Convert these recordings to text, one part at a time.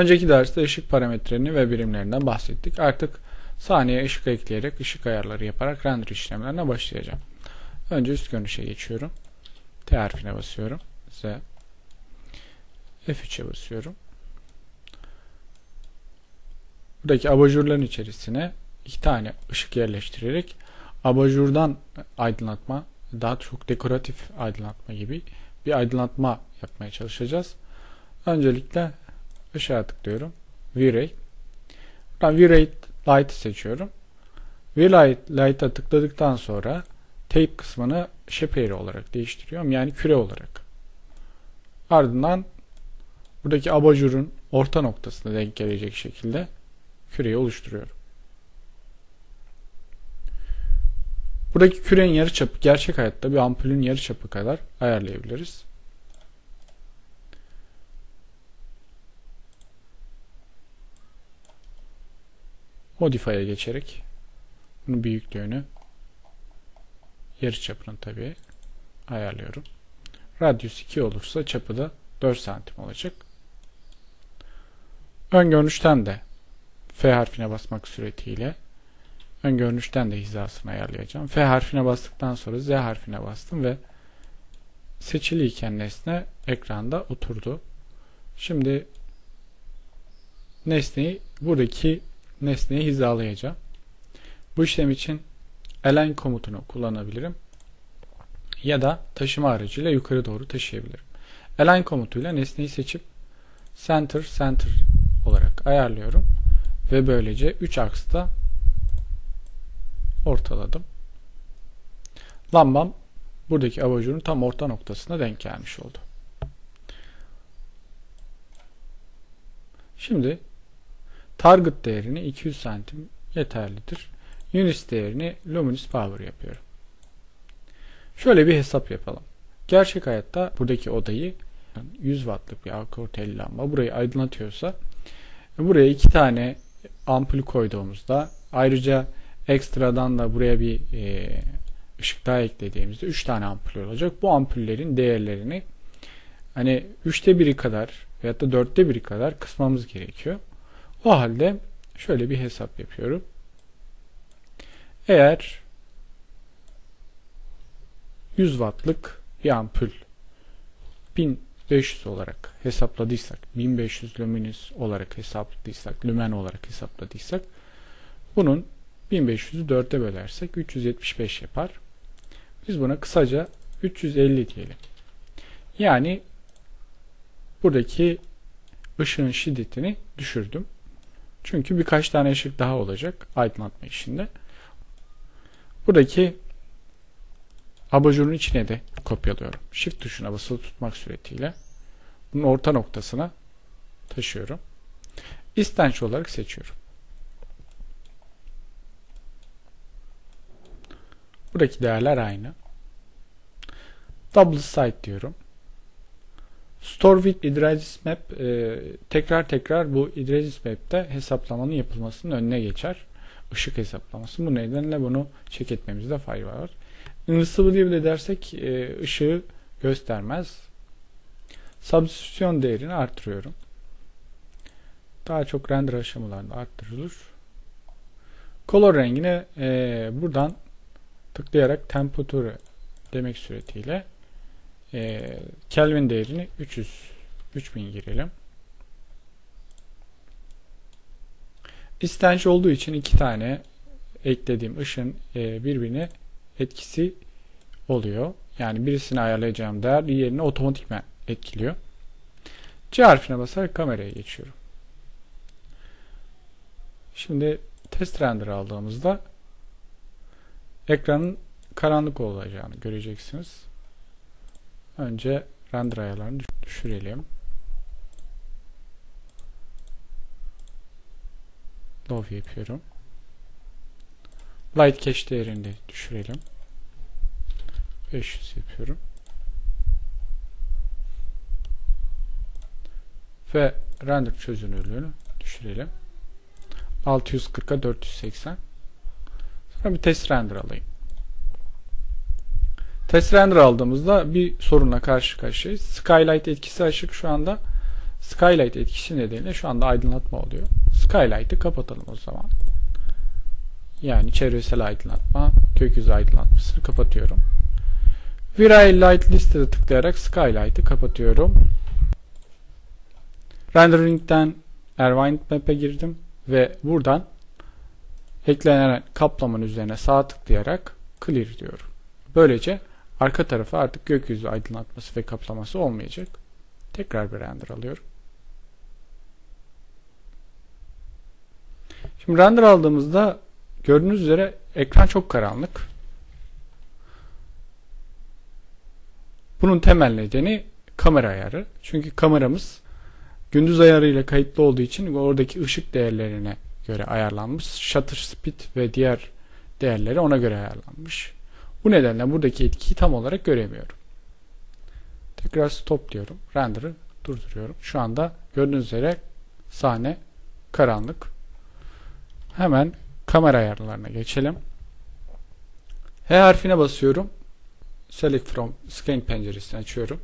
Önceki derste ışık parametrelerini ve birimlerinden bahsettik. Artık saniye ışık ekleyerek ışık ayarları yaparak render işlemlerine başlayacağım. Önce üst görünüşe geçiyorum. T harfine basıyorum. Z. F3'e basıyorum. Buradaki abajurların içerisine iki tane ışık yerleştirerek abajurdan aydınlatma, daha çok dekoratif aydınlatma gibi bir aydınlatma yapmaya çalışacağız. Öncelikle ışığa tıklıyorum. V-Ray. Buradan V-Ray Light'ı seçiyorum. V-Ray Light'a tıkladıktan sonra tape kısmını shape olarak değiştiriyorum. Yani küre olarak. Ardından buradaki abajurun orta noktasına denk gelecek şekilde küreyi oluşturuyorum. Buradaki kürenin yarıçapı gerçek hayatta bir ampulün yarıçapı kadar ayarlayabiliriz. Modify'a geçerek bunun büyüklüğünü yarıçapını tabi ayarlıyorum. Radyus 2 olursa çapı da 4 santim olacak. Ön görünüşten de F harfine basmak suretiyle ön görünüşten de hizasını ayarlayacağım. F harfine bastıktan sonra Z harfine bastım ve seçiliyken nesne ekranda oturdu. Şimdi nesneyi buradaki nesneyi hizalayacağım. Bu işlem için align komutunu kullanabilirim. Ya da taşıma aracıyla yukarı doğru taşıyabilirim. Align komutuyla nesneyi seçip center center olarak ayarlıyorum. Ve böylece 3 aksta ortaladım. Lambam buradaki abajurun tam orta noktasına denk gelmiş oldu. Şimdi target değerini 200 santim yeterlidir. Units değerini luminous power yapıyorum. Şöyle bir hesap yapalım. Gerçek hayatta buradaki odayı 100 wattlık bir akor lamba burayı aydınlatıyorsa buraya iki tane ampul koyduğumuzda ayrıca ekstradan da buraya bir e, ışık daha eklediğimizde 3 tane ampul olacak. Bu ampullerin değerlerini hani 3'te biri kadar veyahut da 4'te biri kadar kısmamız gerekiyor. O halde şöyle bir hesap yapıyorum. Eğer 100 wattlık bir ampul 1500 olarak hesapladıysak 1500 luminous olarak hesapladıysak lümen olarak hesapladıysak bunun 1500'ü 4'e bölersek 375 yapar. Biz buna kısaca 350 diyelim. Yani buradaki ışığın şiddetini düşürdüm. Çünkü birkaç tane ışık daha olacak aydınlatma işinde. Buradaki abajurun içine de kopyalıyorum. Shift tuşuna basılı tutmak suretiyle bunun orta noktasına taşıyorum. İstenç olarak seçiyorum. Buradaki değerler aynı. Double site diyorum. Store with Idris Map e, tekrar tekrar bu Idris Map'te hesaplamanın yapılmasının önüne geçer. Işık hesaplaması. Bu nedenle bunu çek etmemizde fayda var. Invisible dersek e, ışığı göstermez. Substitüsyon değerini arttırıyorum. Daha çok render aşamalarında arttırılır. Color rengine e, buradan tıklayarak temperature demek suretiyle e, Kelvin değerini 300 3000 girelim. İstenç olduğu için iki tane eklediğim ışın e, birbirine etkisi oluyor. Yani birisini ayarlayacağım değer diğerini otomatikmen etkiliyor. C harfine basarak kameraya geçiyorum. Şimdi test render aldığımızda ekranın karanlık olacağını göreceksiniz. Önce render ayarlarını düşürelim. Low yapıyorum. Light cache değerini de düşürelim. 500 yapıyorum. Ve render çözünürlüğünü düşürelim. 640'a 480. Sonra bir test render alayım. Test render aldığımızda bir sorunla karşı karşıyayız. Skylight etkisi açık şu anda. Skylight etkisi nedeniyle şu anda aydınlatma oluyor. Skylight'ı kapatalım o zaman. Yani çevresel aydınlatma, gökyüzü aydınlatmasını kapatıyorum. Viray Light listede tıklayarak Skylight'ı kapatıyorum. Rendering'den Erwin Map'e girdim ve buradan eklenen kaplamanın üzerine sağ tıklayarak Clear diyorum. Böylece arka tarafa artık gökyüzü aydınlatması ve kaplaması olmayacak. Tekrar bir render alıyorum. Şimdi render aldığımızda gördüğünüz üzere ekran çok karanlık. Bunun temel nedeni kamera ayarı. Çünkü kameramız gündüz ayarıyla kayıtlı olduğu için oradaki ışık değerlerine göre ayarlanmış. Shutter speed ve diğer değerleri ona göre ayarlanmış. Bu nedenle buradaki etkiyi tam olarak göremiyorum. Tekrar stop diyorum. Render'ı durduruyorum. Şu anda gördüğünüz üzere sahne karanlık. Hemen kamera ayarlarına geçelim. H harfine basıyorum. Select from Scan penceresini açıyorum.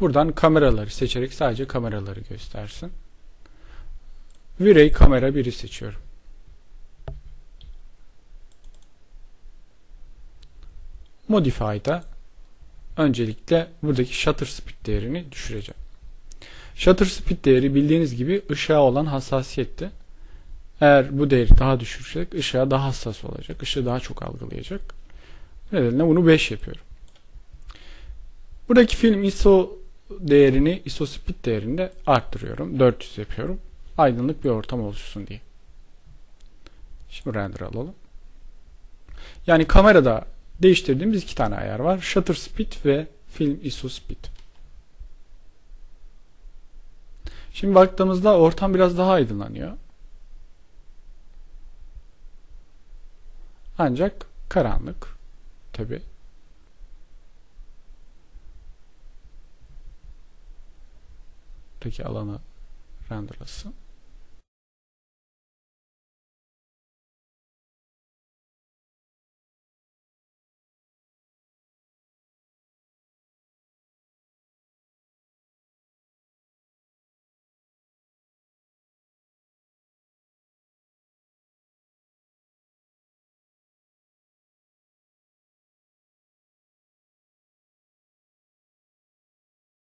Buradan kameraları seçerek sadece kameraları göstersin. V-Ray kamera 1'i seçiyorum. Modify'da öncelikle buradaki shutter speed değerini düşüreceğim. Shutter speed değeri bildiğiniz gibi ışığa olan hassasiyetti. Eğer bu değeri daha düşürsek ışığa daha hassas olacak. Işığı daha çok algılayacak. Bu nedenle bunu 5 yapıyorum. Buradaki film ISO değerini, ISO speed değerini de arttırıyorum. 400 yapıyorum. Aydınlık bir ortam oluşsun diye. Şimdi render alalım. Yani kamerada değiştirdiğimiz iki tane ayar var. Shutter speed ve film ISO speed. Şimdi baktığımızda ortam biraz daha aydınlanıyor. Ancak karanlık. Tabi. Buradaki alanı renderlasın.